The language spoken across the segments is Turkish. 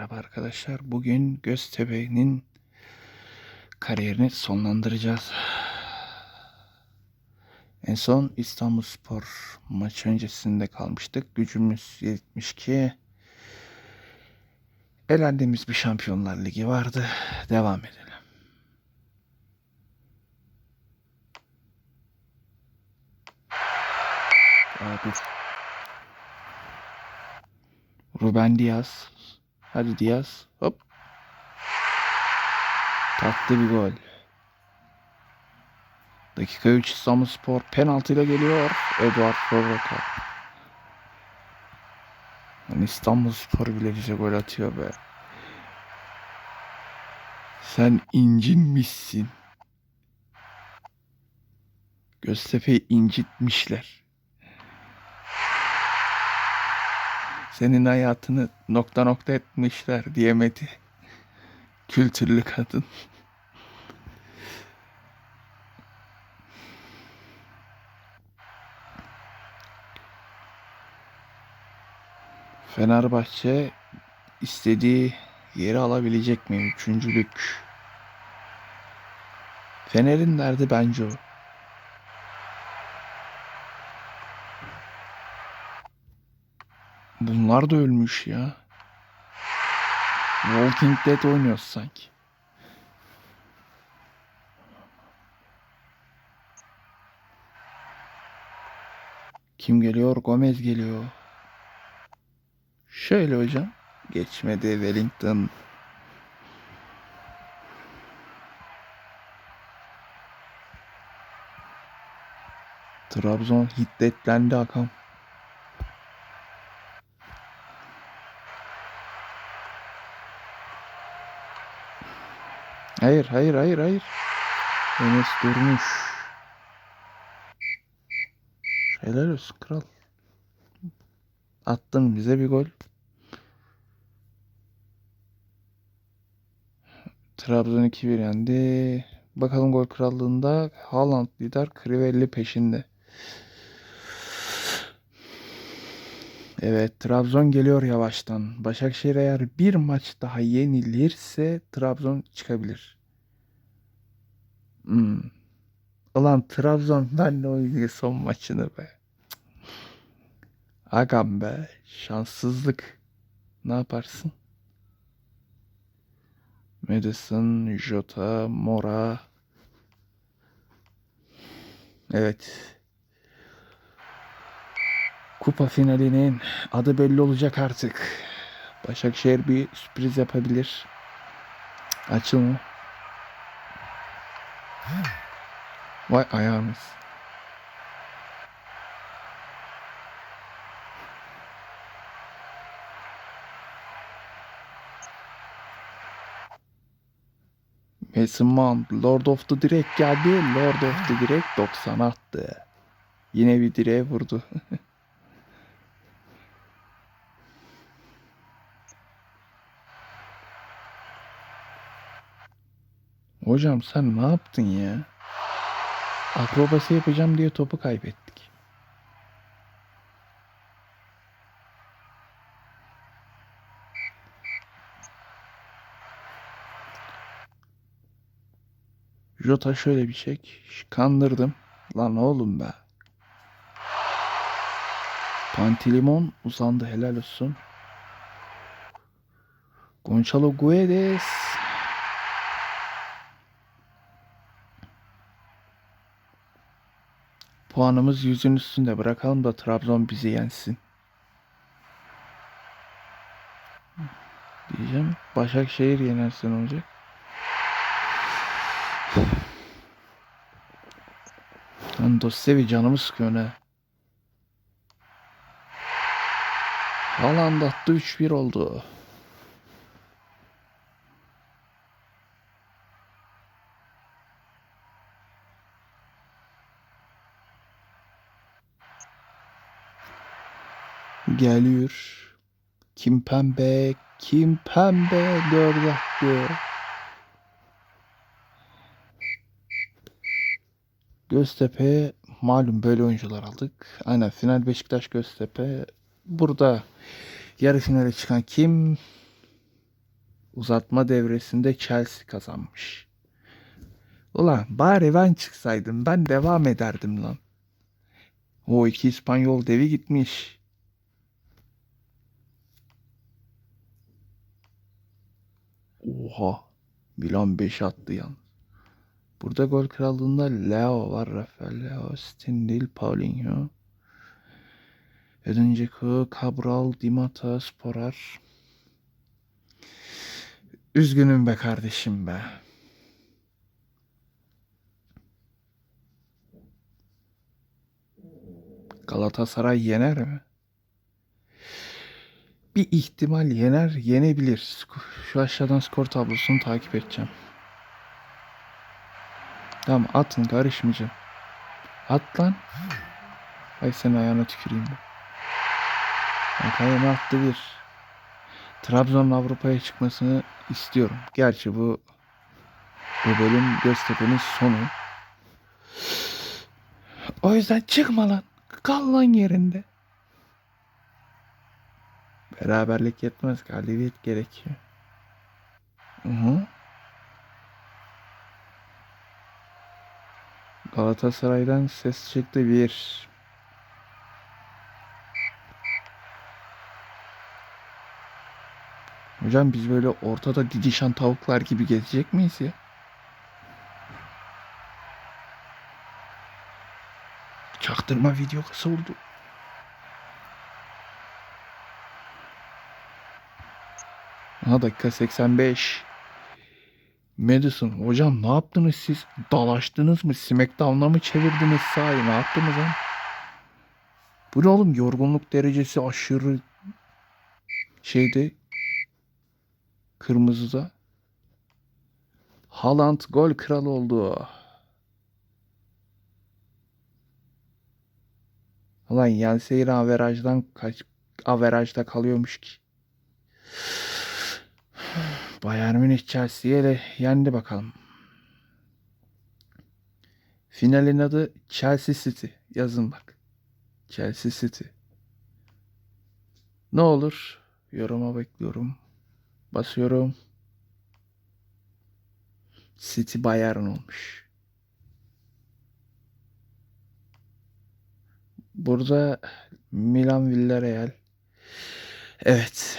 merhaba arkadaşlar. Bugün Göztepe'nin kariyerini sonlandıracağız. En son İstanbulspor maç öncesinde kalmıştık. Gücümüz 72. Elendiğimiz bir Şampiyonlar Ligi vardı. Devam edelim. Ruben Diaz. Hadi Diaz. Hop. Tatlı bir gol. Dakika 3 İstanbulspor penaltıyla geliyor. Eduard Forroka. Lan İstanbulspor bile bize gol atıyor be. Sen incinmişsin. Göztepe'yi incitmişler. Senin hayatını nokta nokta etmişler diyemedi. Kültürlü kadın. Fenerbahçe istediği yeri alabilecek mi? Üçüncülük. Fener'in derdi bence o. Bunlar da ölmüş ya. Walking Dead oynuyoruz sanki. Kim geliyor? Gomez geliyor. Şöyle hocam. Geçmedi Wellington. Trabzon hiddetlendi Hakan. Hayır, hayır, hayır, hayır. Enes durmuş. Helal olsun kral. Attın bize bir gol. Trabzon 2-1 yendi. Bakalım gol krallığında Haaland lider, Crivelli peşinde. Evet, Trabzon geliyor yavaştan. Başakşehir eğer bir maç daha yenilirse Trabzon çıkabilir. Hmm. Ulan Trabzon benle oynuyor son maçını be. Cık. Agam be. Şanssızlık. Ne yaparsın? Madison, Jota, Mora. Evet. Kupa finalinin adı belli olacak artık. Başakşehir bir sürpriz yapabilir. Açılma. Vay ayağımız. Mason Mount, Lord of the Direct geldi. Lord of the Direct 90 attı. Yine bir direğe vurdu. Hocam sen ne yaptın ya? Akrobasi yapacağım diye topu kaybettik. Jota şöyle bir çek. Kandırdım. Lan oğlum be. Pantilimon uzandı helal olsun. Gonçalo Guedes. Puanımız yüzün üstünde. Bırakalım da Trabzon bizi yensin. Diyeceğim. Başakşehir yenerse ne olacak? Lan Dostevi canımı sıkıyor ne? Haaland attı 3-1 oldu. Geliyor. Kim pembe, kim pembe attı. Göztepe malum böyle oyuncular aldık. Aynen final Beşiktaş Göztepe. Burada yarı finale çıkan kim? Uzatma devresinde Chelsea kazanmış. Ulan bari ben çıksaydım ben devam ederdim lan. O iki İspanyol devi gitmiş. Oha. Milan 5 attı yan. Burada gol krallığında Leo var. Rafael Leo, Stindl, Paulinho. Edin Cabral, Dimata, Sporar. Üzgünüm be kardeşim be. Galatasaray yener mi? Bir ihtimal yener, yenebilir. Şu aşağıdan skor tablosunu takip edeceğim. Tamam atın karışmayacağım. At lan. Ay senin ayağına tüküreyim ben. Bakayım attı bir. Trabzon'un Avrupa'ya çıkmasını istiyorum. Gerçi bu bu bölüm Göztepe'nin sonu. O yüzden çıkma lan. Kal lan yerinde. Beraberlik yetmez. Galibiyet gerekiyor. Hı hı. Galatasaray'dan ses çıktı bir. Hocam biz böyle ortada didişen tavuklar gibi gezecek miyiz ya? Çaktırma video kısa oldu. Aha dakika 85. Madison hocam ne yaptınız siz? Dalaştınız mı? Smackdown'a mı çevirdiniz sahayı? Ne yaptınız lan? Bu ne oğlum? Yorgunluk derecesi aşırı şeyde kırmızıda. Haaland gol kralı oldu. Ulan Yenseyir averajdan kaç averajda kalıyormuş ki. Bayern Münih Chelsea'ye de yendi bakalım. Finalin adı Chelsea City. Yazın bak. Chelsea City. Ne olur? Yoruma bekliyorum. Basıyorum. City Bayern olmuş. Burada Milan Villarreal. Evet.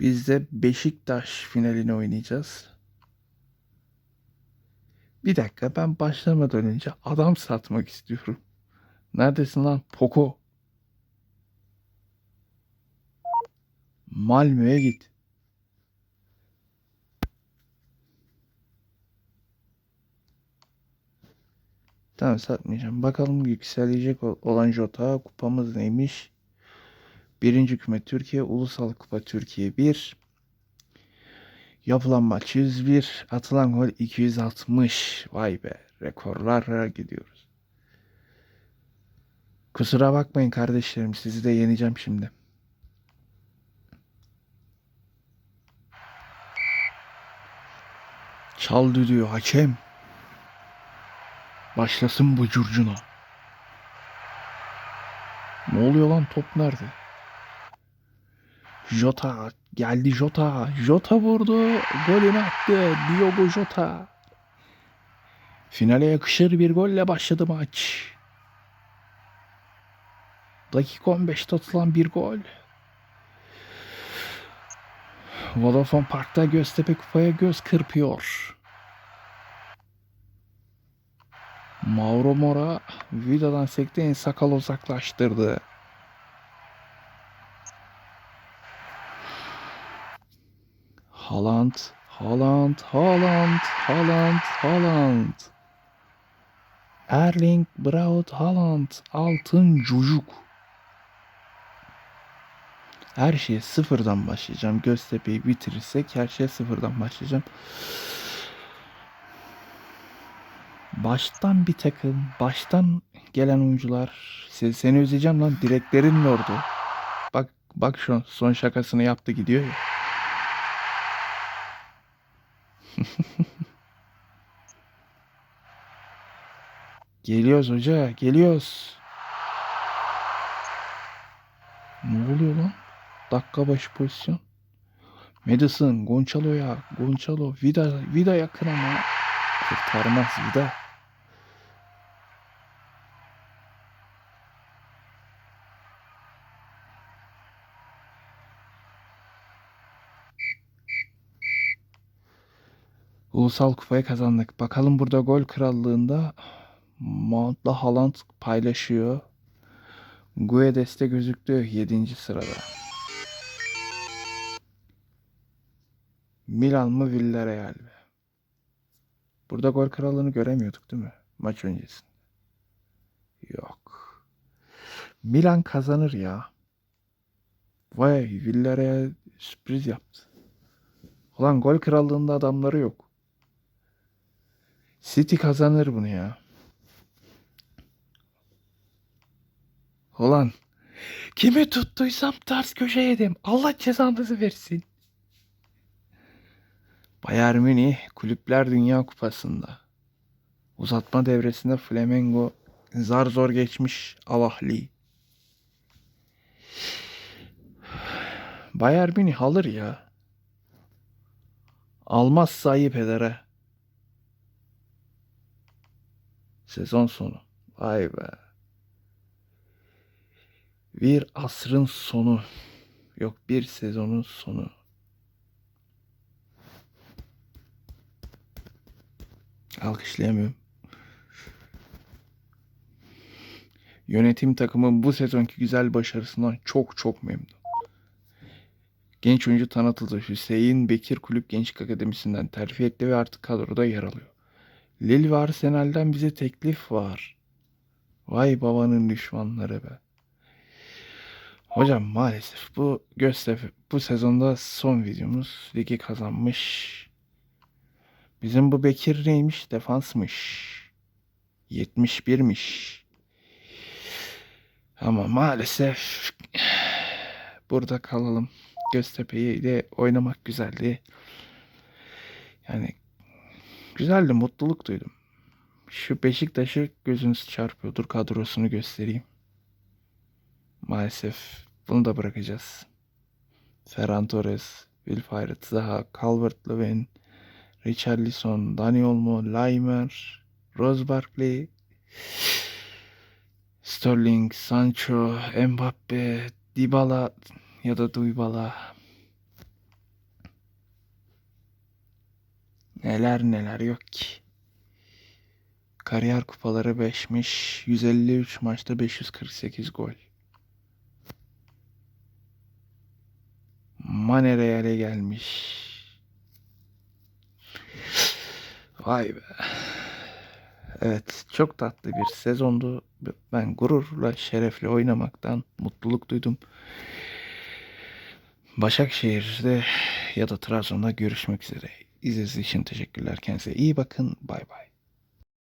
Biz de Beşiktaş finalini oynayacağız. Bir dakika ben başlamadan önce adam satmak istiyorum. Neredesin lan Poco? Malmö'ye git. Tamam satmayacağım. Bakalım yükselecek ol- olan Jota kupamız neymiş? Birinci küme Türkiye, Ulusal Kupa Türkiye 1. Yapılan maç 101, atılan gol 260. Vay be, rekorlara gidiyoruz. Kusura bakmayın kardeşlerim, sizi de yeneceğim şimdi. Çal düdüğü hakem. Başlasın bu curcuna. Ne oluyor lan top nerede? Jota geldi Jota. Jota vurdu. Golünü attı. Diogo Jota. Finale yakışır bir golle başladı maç. Dakika 15'te atılan bir gol. Vodafone Park'ta Göztepe Kupa'ya göz kırpıyor. Mauro Mora Vida'dan sekti en sakal uzaklaştırdı. Haaland, Haaland, Haaland, Haaland, Haaland. Erling Braut Haaland, altın çocuk. Her şeye sıfırdan başlayacağım. Göztepe'yi bitirirsek her şeye sıfırdan başlayacağım. Baştan bir takım, baştan gelen oyuncular. Se- Seni özleyeceğim lan. Direklerin ordu. Bak bak şu son şakasını yaptı gidiyor ya. Geliyoruz hoca, geliyoruz. Ne oluyor lan? Dakika başı pozisyon. Madison, Gonçalo'ya, Gonçalo, Vida, Vida yakın ama kurtarmaz Vida. Ulusal kupayı kazandık. Bakalım burada gol krallığında Mount'la Haaland paylaşıyor. Guedes de gözüktü 7. sırada. Milan mı Villarreal mi? Burada gol krallığını göremiyorduk değil mi? Maç öncesinde. Yok. Milan kazanır ya. Vay Villarreal sürpriz yaptı. Ulan gol krallığında adamları yok. City kazanır bunu ya. Ulan kimi tuttuysam ters köşe yedim. Allah cezanızı versin. Bayern Münih Kulüpler Dünya Kupası'nda. Uzatma devresinde Flamengo zar zor geçmiş Alahli. Bayern Münih alır ya. Almazsa ayıp eder ha. Sezon sonu. Vay be. Bir asrın sonu. Yok bir sezonun sonu. Alkışlayamıyorum. Yönetim takımın bu sezonki güzel başarısından çok çok memnun. Genç oyuncu tanıtıldı. Hüseyin Bekir Kulüp Gençlik Akademisi'nden terfi etti ve artık kadroda yer alıyor. Lille ve Arsenal'den bize teklif var. Vay babanın düşmanları be. Hocam maalesef bu Göztepe bu sezonda son videomuz. Ligi kazanmış. Bizim bu Bekir neymiş? Defansmış. 71'miş. Ama maalesef burada kalalım. Göztepe'yi de oynamak güzeldi. Yani güzeldi, mutluluk duydum. Şu Beşiktaş'ı gözünüz çarpıyordur kadrosunu göstereyim. Maalesef bunu da bırakacağız. Ferran Torres, Wilfried Zaha, Calvert-Lewin, Richarlison, Dani Olmo, Laimer, Rose Barkley, Sterling, Sancho, Mbappe, Dybala ya da Duybala. Neler neler yok ki. Kariyer kupaları 5'miş. 153 maçta 548 gol. Mane Real'e gelmiş. Vay be. Evet, çok tatlı bir sezondu. Ben gururla, şerefle oynamaktan mutluluk duydum. Başakşehir'de ya da Trabzon'da görüşmek üzere. İzlediğiniz için teşekkürler. Kendinize iyi bakın. Bay bay.